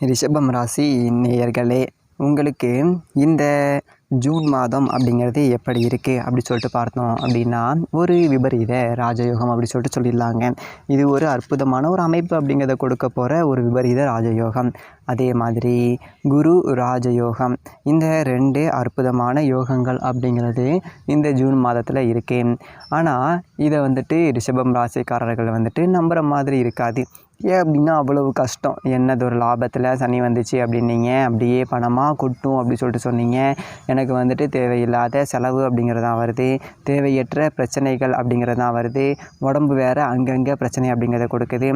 ரிஷபம் ராசி நேயர்களே உங்களுக்கு இந்த ஜூன் மாதம் அப்படிங்கிறது எப்படி இருக்குது அப்படி சொல்லிட்டு பார்த்தோம் அப்படின்னா ஒரு விபரீத ராஜயோகம் அப்படி சொல்லிட்டு சொல்லிடலாங்க. இது ஒரு அற்புதமான ஒரு அமைப்பு அப்படிங்கிறத கொடுக்க போகிற ஒரு விபரீத ராஜயோகம். அதே மாதிரி குரு ராஜயோகம். இந்த ரெண்டு அற்புதமான யோகங்கள் அப்படிங்கிறது இந்த ஜூன் மாதத்தில் இருக்கு. ஆனால் இதை வந்துட்டு ரிஷபம் ராசிக்காரர்கள் வந்துட்டு நம்புகிற மாதிரி இருக்காது. ஏன் அப்படின்னா அவ்வளவு கஷ்டம். என்னது ஒரு லாபத்தில் சனி வந்துச்சு அப்படின்னீங்க. அப்படியே பணமாக கொட்டும் அப்படி சொல்லிட்டு சொன்னீங்க. எனக்கு வந்துட்டு தேவையில்லாத செலவு அப்படிங்கிறது தான் வருது. தேவையற்ற பிரச்சனைகள் அப்படிங்கிறது தான் வருது. உடம்பு வேறு அங்கங்கே பிரச்சனை அப்படிங்கிறத கொடுக்குது.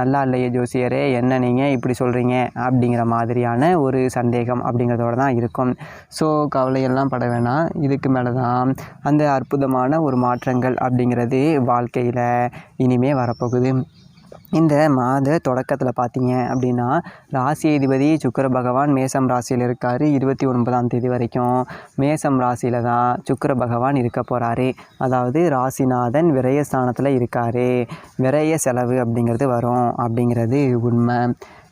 நல்லா இல்லையே ஜோசியரே என்ன நீங்கள் இப்படி சொல்கிறீங்க அப்படிங்கிற மாதிரியான ஒரு சந்தேகம் அப்படிங்கிறதோட தான் இருக்கும். ஸோ கவலையெல்லாம் பட வேணாம். இதுக்கு மேலே தான் அந்த அற்புதமான ஒரு மாற்றங்கள் அப்படிங்கிறது வாழ்க்கையில் இனிமே வரப்போகுது. இந்த மாத தொடக்கத்தில் பார்த்தீங்க அப்படின்னா ராசி அதிபதி சுக்கர பகவான் மேசம் ராசியில் இருக்கார். இருபத்தி ஒன்பதாம் தேதி வரைக்கும் மேசம் ராசியில் தான் சுக்கர பகவான் இருக்க போகிறாரு அதாவது ராசிநாதன் விரயஸ்தானத்தில் இருக்கார். விரய செலவு அப்படிங்கிறது வரும் அப்படிங்கிறது உண்மை.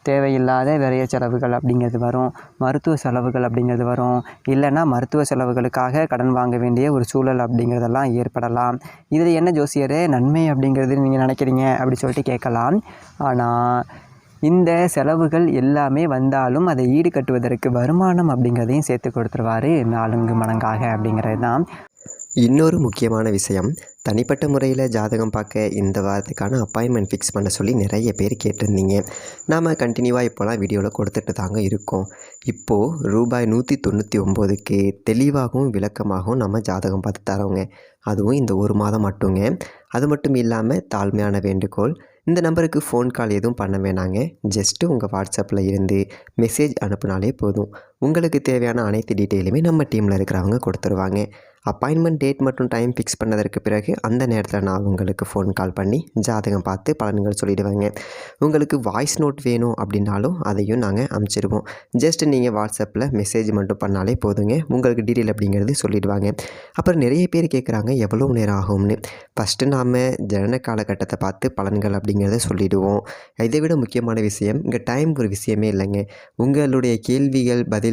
தேவையில்லாத விரைய செலவுகள் அப்படிங்கிறது வரும் மருத்துவ செலவுகள் அப்படிங்கிறது வரும். இல்லைன்னா மருத்துவ செலவுகளுக்காக கடன் வாங்க வேண்டிய ஒரு சூழல் அப்படிங்கிறதெல்லாம் ஏற்படலாம். இதில் என்ன ஜோசியரே நன்மை அப்படிங்கிறது நீங்கள் நினைக்கிறீங்க அப்படி சொல்லிட்டு கேட்கலாம். ஆனால் இந்த செலவுகள் எல்லாமே வந்தாலும் அதை ஈடுகட்டுவதற்கு வருமானம் அப்படிங்கிறதையும் சேர்த்து கொடுத்துருவாரு நான்கு மடங்காக அப்படிங்கிறது தான். இன்னொரு முக்கியமான விஷயம் தனிப்பட்ட முறையில் ஜாதகம் பார்க்க இந்த வாரத்துக்கான அப்பாயின்மெண்ட் ஃபிக்ஸ் பண்ண சொல்லி நிறைய பேர் கேட்டிருந்தீங்க. நாம் கண்டினியூவாக இப்போலாம் வீடியோவில் கொடுத்துட்டு தாங்க இருக்கோம். இப்போது ரூபாய் நூற்றி தொண்ணூற்றி ஒம்போதுக்கு தெளிவாகவும் விளக்கமாகவும் நம்ம ஜாதகம் பார்த்து தரோங்க அதுவும் இந்த ஒரு மாதம் மட்டுங்க. அது மட்டும் இல்லாமல் தாழ்மையான வேண்டுகோள். இந்த நம்பருக்கு ஃபோன் கால் எதுவும் பண்ண வேணாங்க. ஜஸ்ட்டு உங்கள் வாட்ஸ்அப்பில் இருந்து மெசேஜ் அனுப்புனாலே போதும். உங்களுக்கு தேவையான அனைத்து டீட்டெயிலுமே நம்ம டீமில் இருக்கிறவங்க கொடுத்துருவாங்க. அப்பாயின்மெண்ட் டேட் மற்றும் டைம் ஃபிக்ஸ் பண்ணதற்கு பிறகு அந்த நேரத்தில் நான் உங்களுக்கு ஃபோன் கால் பண்ணி ஜாதகம் பார்த்து பலன்கள் சொல்லிடுவேங்க. உங்களுக்கு வாய்ஸ் நோட் வேணும் அப்படின்னாலும் அதையும் நாங்கள் அமுச்சிடுவோம் ஜஸ்ட் நீங்கள் வாட்ஸ்அப்பில் மெசேஜ் மட்டும் பண்ணாலே போதுங்க. உங்களுக்கு டீட்டெயில் அப்படிங்கிறது சொல்லிடுவாங்க. அப்புறம் நிறைய பேர் கேட்குறாங்க எவ்வளோ நேரம் ஆகும்னு? ஃபஸ்ட்டு நாம் ஜனன காலகட்டத்தை பார்த்து பலன்கள் அப்படிங்கிறத சொல்லிடுவோம். இதை விட முக்கியமான விஷயம் இங்கே டைம் ஒரு விஷயமே இல்லைங்க. உங்களுடைய கேள்விகள் பதில்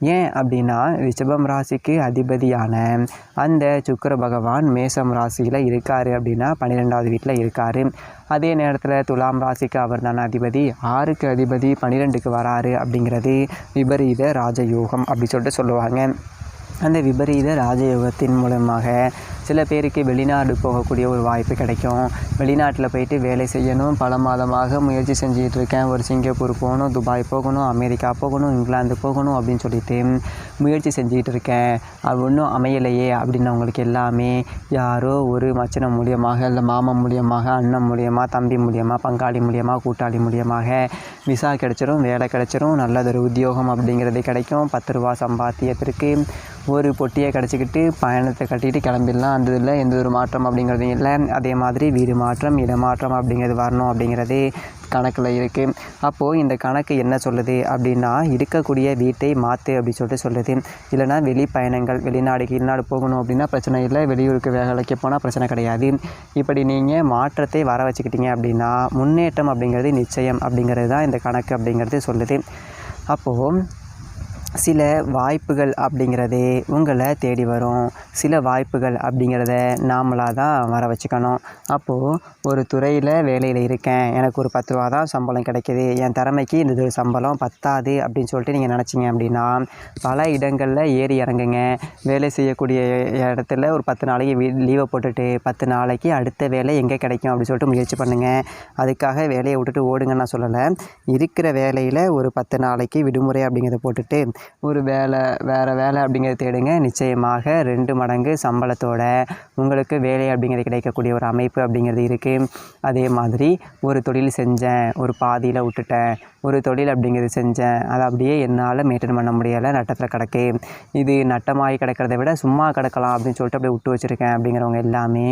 ஏன் அப்படின்னா ரிஷபம் ராசிக்கு அதிபதியான அந்த சுக்கர பகவான் மேசம் ராசியில் இருக்கார் அப்படின்னா பன்னிரெண்டாவது வீட்டில் இருக்கார். அதே நேரத்தில் துலாம் ராசிக்கு அவர் தானே அதிபதி. ஆறுக்கு அதிபதி பன்னிரெண்டுக்கு வராரு அப்படிங்கிறது விபரீத ராஜயோகம் அப்படி சொல்லிட்டு சொல்லுவாங்க. அந்த விபரீத ராஜயோகத்தின் மூலமாக சில பேருக்கு வெளிநாடு போகக்கூடிய ஒரு வாய்ப்பு கிடைக்கும். வெளிநாட்டில் போயிட்டு வேலை செய்யணும். பல மாதமாக முயற்சி செஞ்சுட்டு இருக்கேன். ஒரு சிங்கப்பூர் போகணும் துபாய் போகணும் அமெரிக்கா போகணும் இங்கிலாந்து போகணும் அப்படின்னு சொல்லிட்டு முயற்சி செஞ்சுட்டு இருக்கேன். அது ஒன்றும் அமையலையே அப்படின்னு அவங்களுக்கு எல்லாமே யாரோ ஒரு மச்சனம் மூலியமாக இல்லை மாமன் மூலியமாக அண்ணன் மூலியமாக தம்பி மூலியமாக பங்காளி மூலியமாக கூட்டாளி மூலியமாக விசா கிடச்சிரும் வேலை கிடச்சிரும் நல்லதொரு உத்தியோகம் அப்படிங்கிறது கிடைக்கும். பத்து ரூபா சம்பாத்தியத்திற்கு ஒரு பொட்டியை கிடச்சிக்கிட்டு பயணத்தை கட்டிட்டு கிளம்பிடலாம். அந்த இதில் எந்த ஒரு மாற்றம் அப்படிங்கிறதும் இல்லை. அதே மாதிரி வீடு மாற்றம் இடமாற்றம் அப்படிங்கிறது வரணும் அப்படிங்கிறது கணக்கில் இருக்குது அப்போது இந்த கணக்கு என்ன சொல்லுது அப்படின்னா இருக்கக்கூடிய வீட்டை மாற்று அப்படி சொல்லிட்டு சொல்லுது. இல்லைனா வெளி பயணங்கள் வெளிநாடு போகணும் அப்படின்னா பிரச்சனை இல்லை. வெளியூருக்கு வேலைக்கு போனால் பிரச்சனை கிடையாது. இப்படி நீங்கள் மாற்றத்தை வர வச்சுக்கிட்டீங்க அப்படின்னா முன்னேற்றம் அப்படிங்கிறது நிச்சயம் அப்படிங்கிறது தான் இந்த கணக்கு அப்படிங்கிறது சொல்லுது. அப்போது சில வாய்ப்புகள் அப்படிங்கிறது உங்களை தேடி வரும். சில வாய்ப்புகள் அப்படிங்கிறத நாமளாக தான் வர வச்சுக்கணும். அப்போது ஒரு துறையில் வேலையில் இருக்கேன். எனக்கு ஒரு பத்து ரூபா தான் சம்பளம் கிடைக்கிது. என் திறமைக்கு இந்த சம்பளம் பத்தாது அப்படின்னு சொல்லிட்டு நீங்கள் நினச்சிங்க அப்படின்னா பல இடங்களில் ஏறி இறங்குங்க. வேலை செய்யக்கூடிய இடத்துல ஒரு பத்து நாளைக்கு வீ லீவை போட்டுட்டு பத்து நாளைக்கு அடுத்த வேலை எங்கே கிடைக்கும் அப்படின்னு சொல்லிட்டு முயற்சி பண்ணுங்கள் அதுக்காக வேலையை விட்டுட்டு ஓடுங்கன்னு நான் சொல்லலை. இருக்கிற வேலையில் ஒரு பத்து நாளைக்கு விடுமுறை அப்படிங்கிறத போட்டுட்டு ஒரு வேலை வேறு வேலை அப்படிங்கிறத தேடுங்க. நிச்சயமாக ரெண்டு மடங்கு சம்பளத்தோட உங்களுக்கு வேலை அப்படிங்கிறது கிடைக்கக்கூடிய ஒரு அமைப்பு அப்படிங்கிறது இருக்குது அதே மாதிரி ஒரு தொழில் செஞ்சேன் ஒரு பாதியில் விட்டுட்டேன் ஒரு தொழில் அப்படிங்கிறது செஞ்சேன். அதை அப்படியே என்னால் மெயின்டைன் பண்ண முடியலை நட்டத்தில் கிடக்கு. இது நட்டமாகி கிடக்கிறத விட சும்மா கிடக்கலாம் அப்படின்னு சொல்லிட்டு அப்படியே விட்டு வச்சுருக்கேன் அப்படிங்கிறவங்க எல்லாமே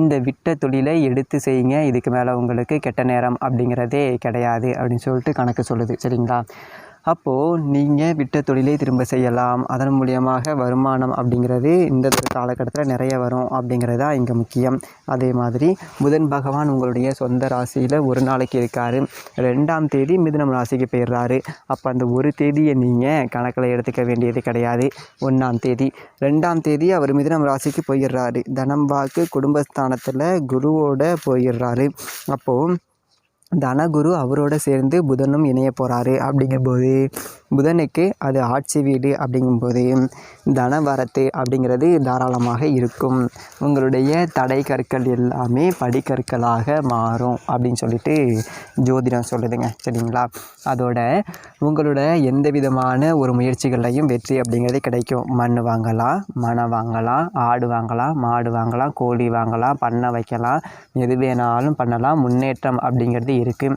இந்த விட்ட தொழிலை எடுத்து செய்யுங்க. இதுக்கு மேலே உங்களுக்கு கெட்ட நேரம் அப்படிங்கிறதே கிடையாது அப்படின்னு சொல்லிட்டு கணக்கு சொல்லுது. சரிங்களா? அப்போது நீங்கள் விட்ட தொழிலை திரும்ப செய்யலாம். அதன் மூலியமாக வருமானம் அப்படிங்கிறது இந்த காலகட்டத்தில் நிறைய வரும் அப்படிங்கிறது தான் இங்கே முக்கியம். அதே மாதிரி புதன் பகவான் உங்களுடைய சொந்த ராசியில் ஒரு நாளைக்கு இருக்கார். ரெண்டாம் தேதி மிதுனம் ராசிக்கு போயிடுறாரு. அப்போ அந்த ஒரு தேதியை நீங்கள் கணக்கில் எடுத்துக்க வேண்டியது கிடையாது. ஒன்றாம் தேதி. ரெண்டாம் தேதி அவர் மிதுனம் ராசிக்கு போயிடுறாரு. தனம் வாக்கு குடும்பஸ்தானத்தில் குருவோட போயிடுறாரு. அப்போது தனகுரு அவரோட சேர்ந்து புதனும் இணைய போகிறாரு அப்படிங்கும்போது புதனுக்கு அது ஆட்சி வீடு அப்படிங்கும்போது தன வரத்து அப்படிங்கிறது தாராளமாக இருக்கும். உங்களுடைய தடை கற்கள் எல்லாமே படிக்கற்களாக மாறும் அப்படின்னு சொல்லிட்டு ஜோதிடம் சொல்லுதுங்க. சரிங்களா? அதோட உங்களோட எந்த விதமான ஒரு முயற்சிகள்லையும் வெற்றி அப்படிங்கிறது கிடைக்கும். மண் வாங்கலாம் மனம் வாங்கலாம் ஆடு வாங்கலாம் மாடு வாங்கலாம் கோழி வாங்கலாம் பண்ணை வைக்கலாம். எது வேணாலும் பண்ணலாம். முன்னேற்றம் அப்படிங்கிறது இருக்குது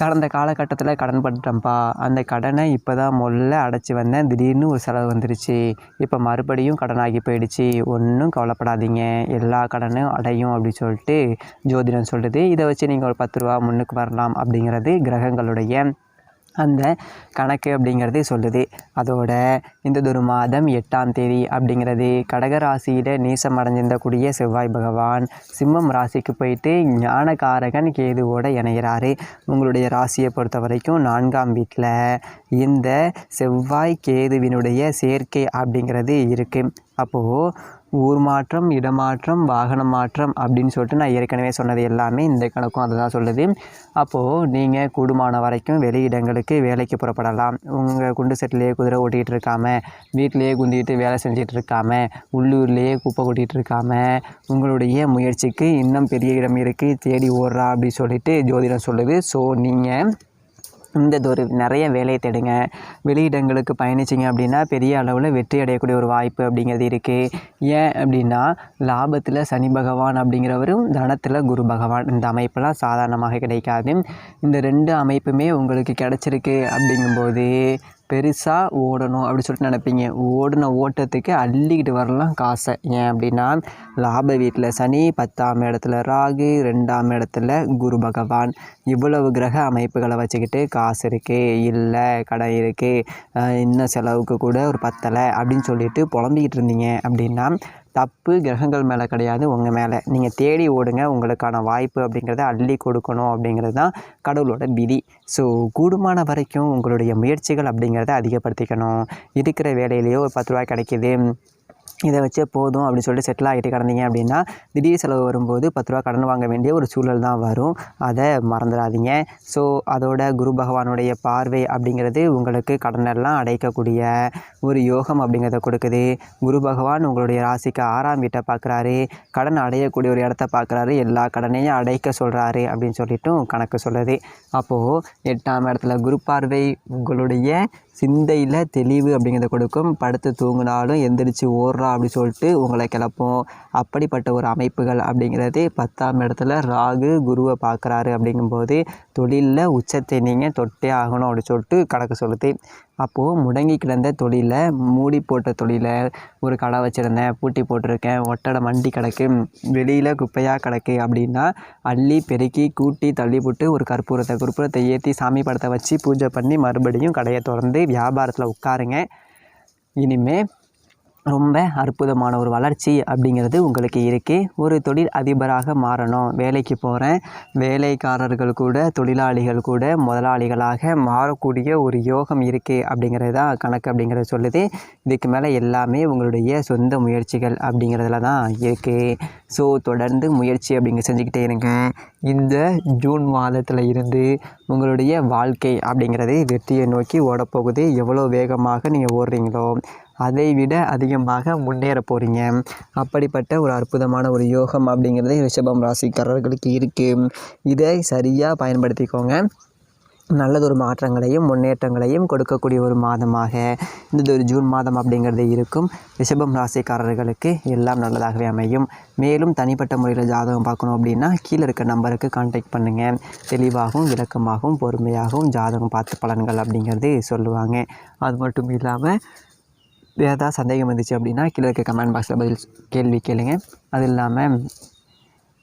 கடந்த காலகட்டத்தில் கடன் பட்டுட்டேன்ப்பா அந்த கடனை இப்போ தான் முதல்ல அடைச்சி வந்தேன். திடீர்னு ஒரு செலவு வந்துருச்சு. இப்போ மறுபடியும் கடனாகி போயிடுச்சு. ஒன்றும் கவலைப்படாதீங்க. எல்லா கடனும் அடையும் அப்படி சொல்லிட்டு ஜோதிடம் சொல்லுது இதை வச்சு நீங்கள் ஒரு பத்து ரூபா முன்னுக்கு வரலாம் அப்படிங்கிறது கிரகங்களுடைய அந்த கணக்கு அப்படிங்கிறது சொல்லுது. அதோட இந்த மாதம் எட்டாம் தேதி அப்படிங்கிறது கடகராசியில் நேசம் அடைஞ்சிருந்தக்கூடிய செவ்வாய் பகவான். சிம்மம் ராசிக்கு போயிட்டு ஞானகாரகன் கேதுவோடு இணைகிறாரு உங்களுடைய ராசியை பொறுத்த வரைக்கும் நான்காம் வீட்டில் இந்த செவ்வாய் கேதுவினுடைய சேர்க்கை அப்படிங்கிறது இருக்குது அப்போது ஊர் மாற்றம் இடமாற்றம் வாகன மாற்றம் அப்படின்னு சொல்லிட்டு நான் ஏற்கனவே சொன்னது எல்லாமே இந்த கணக்கும் அதை தான் சொல்லுது. அப்போது நீங்கள் கூடுமான வரைக்கும் வெளியிடங்களுக்கு வேலைக்கு புறப்படலாம். உங்கள் குண்டு செட்டிலேயே குதிரை ஓட்டிகிட்டு இருக்காமல் வீட்டிலேயே குந்திட்டு வேலை செஞ்சுட்டு இருக்காம உள்ளூர்லேயே குப்பை கொட்டிகிட்டு இருக்காமல் உங்களுடைய முயற்சிக்கு இன்னும் பெரிய இடம் இருக்குது தேடி ஓடுறா அப்படின்னு சொல்லிட்டு ஜோதிடம் சொல்லுது. ஸோ நீங்கள் இந்த ஒரு நிறைய வேலையை தேடுங்க. வெளியிடங்களுக்கு பயணிச்சிங்க அப்படின்னா பெரிய அளவில் வெற்றி அடையக்கூடிய ஒரு வாய்ப்பு அப்படிங்கிறது இருக்குது ஏன் அப்படின்னா லாபத்தில் சனி பகவான் அப்படிங்கிறவரும் தனத்தில் குரு பகவான். இந்த அமைப்பெல்லாம் சாதாரணமாக கிடைக்காது. இந்த ரெண்டு அமைப்புமே உங்களுக்கு கிடச்சிருக்கு அப்படிங்கும்போது பெருசாக ஓடணும் அப்படின்னு சொல்லிட்டு நினைப்பீங்க. ஓடின ஓட்டத்துக்கு அள்ளிக்கிட்டு வரலாம் காசை. ஏன் அப்படின்னா லாப வீட்டில் சனி பத்தாம் இடத்துல ராகு ரெண்டாம் இடத்துல குரு பகவான். இவ்வளவு கிரக அமைப்புகளை வச்சுக்கிட்டு காசு இருக்குது இல்லை கடன் இருக்குது இன்னும் செலவுக்கு கூட ஒரு பத்தலை அப்படின்னு சொல்லிட்டு புலம்பிக்கிட்டு இருந்தீங்க அப்படின்னா தப்பு கிரகங்கள் மேலே கிடையாது உங்கள் மேலே. நீங்கள் தேடி ஓடுங்க உங்களுக்கான வாய்ப்பு அப்படிங்கிறத அள்ளி கொடுக்கணும் அப்படிங்கிறது தான் கடவுளோட விதி. ஸோ கூடுமான வரைக்கும் உங்களுடைய முயற்சிகள் அப்படிங்கிறத அதிகப்படுத்திக்கணும். இருக்கிற வேலையிலேயோ ஒரு பத்து ரூபாய் கிடைக்கிது இதை வச்சே போதும் அப்படின்னு சொல்லிட்டு செட்டில் ஆகிட்டு கிடந்தீங்க அப்படின்னா திடீர் செலவு வரும்போது பத்து ரூபா கடன் வாங்க வேண்டிய ஒரு சூழல் தான் வரும். அதை மறந்துடாதீங்க. ஸோ அதோட குரு பகவானுடைய பார்வை அப்படிங்கிறது உங்களுக்கு கடனெல்லாம் அடைக்கக்கூடிய ஒரு யோகம் அப்படிங்கிறத கொடுக்குது. குரு பகவான் உங்களுடைய ராசிக்கு ஆறாம் வீட்டை பார்க்குறாரு. கடன் அடையக்கூடிய ஒரு இடத்த பார்க்குறாரு. எல்லா கடனையும் அடைக்க சொல்கிறாரு அப்படின்னு சொல்லிட்டும் கணக்கு சொல்லுது. அப்போது எட்டாம் இடத்துல குரு பார்வை உங்களுடைய சிந்தையில் தெளிவு அப்படிங்கிறத கொடுக்கும். படுத்து தூங்கினாலும் எந்திரிச்சு போடுறா அப்படி சொல்லிட்டு உங்களை கிளப்பும். அப்படிப்பட்ட ஒரு அமைப்புகள் அப்படிங்கிறது பத்தாம் இடத்துல ராகு குருவை பார்க்குறாரு அப்படிங்கும்போது தொழிலில் உச்சத்தை நீங்கள் தொட்டே ஆகணும் அப்படி சொல்லிட்டு கணக்கு சொல்லுது. அப்போது முடங்கி கிடந்த தொழிலை மூடி போட்ட தொழிலை ஒரு கடை வச்சுருந்தேன் பூட்டி போட்டிருக்கேன் ஒட்டடை மண்டி கிடக்கு வெளியில் குப்பையாக கிடக்கு அப்படின்னா அள்ளி பெருக்கி கூட்டி தள்ளி போட்டு ஒரு கற்பூரத்தை கற்பூரத்தை ஏற்றி சாமி படத்தை வச்சு பூஜை பண்ணி மறுபடியும் கடையை திறந்து வியாபாரத்தில் உட்காருங்க. இனிமேல் ரொம்ப அற்புதமான ஒரு வளர்ச்சி அப்படிங்கிறது உங்களுக்கு இருக்குது ஒரு தொழில் அதிபராக மாறணும். வேலைக்கு போகிறேன் வேலைக்காரர்கள் கூட தொழிலாளிகள் கூட முதலாளிகளாக மாறக்கூடிய ஒரு யோகம் இருக்குது அப்படிங்கிறது தான் கணக்கு அப்படிங்கிறத சொல்லுது. இதுக்கு மேலே எல்லாமே உங்களுடைய சொந்த முயற்சிகள் அப்படிங்கிறதுல தான் இருக்குது ஸோ தொடர்ந்து முயற்சி அப்படிங்க செஞ்சுக்கிட்டே இருங்க. இந்த ஜூன் மாதத்தில் இருந்து உங்களுடைய வாழ்க்கை அப்படிங்கிறது வெற்றியை நோக்கி ஓடப்போகுது. எவ்வளோ வேகமாக நீங்கள் ஓடுறீங்களோ அதை விட அதிகமாக முன்னேற போகிறீங்க அப்படிப்பட்ட ஒரு அற்புதமான ஒரு யோகம் அப்படிங்கிறது ரிஷபம் ராசிக்காரர்களுக்கு இருக்குது இதை சரியாக பயன்படுத்திக்கோங்க. நல்லதொரு மாற்றங்களையும் முன்னேற்றங்களையும் கொடுக்கக்கூடிய ஒரு மாதமாக இந்த ஒரு ஜூன் மாதம் அப்படிங்கிறது இருக்கும். ரிஷபம் ராசிக்காரர்களுக்கு எல்லாம் நல்லதாகவே அமையும். மேலும் தனிப்பட்ட முறையில் ஜாதகம் பார்க்கணும் அப்படின்னா கீழே இருக்க நம்பருக்கு கான்டாக்ட் பண்ணுங்கள் தெளிவாகவும் விளக்கமாகவும் பொறுமையாகவும் ஜாதகம் பார்த்து பலன்கள் அப்படிங்கிறது சொல்லுவாங்க. அது மட்டும் இல்லாமல் ஏதாவது சந்தேகம் வந்துச்சு அப்படின்னா கீழே இருக்க கமெண்ட் பாக்ஸில் பதில் கேள்வி கேளுங்க. அது இல்லாமல்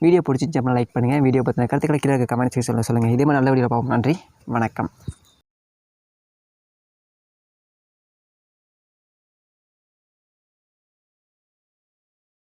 வீடியோ பிடிச்சிச்சு அப்படின்னா லைக் பண்ணுங்கள் வீடியோ பற்றின கருத்துக்களை கீழே இருக்க கமெண்ட் செக்ஷனில் சொல்லுங்கள் இதே மாதிரி நல்ல வீடியோ பார்ப்போம். நன்றி. வணக்கம்.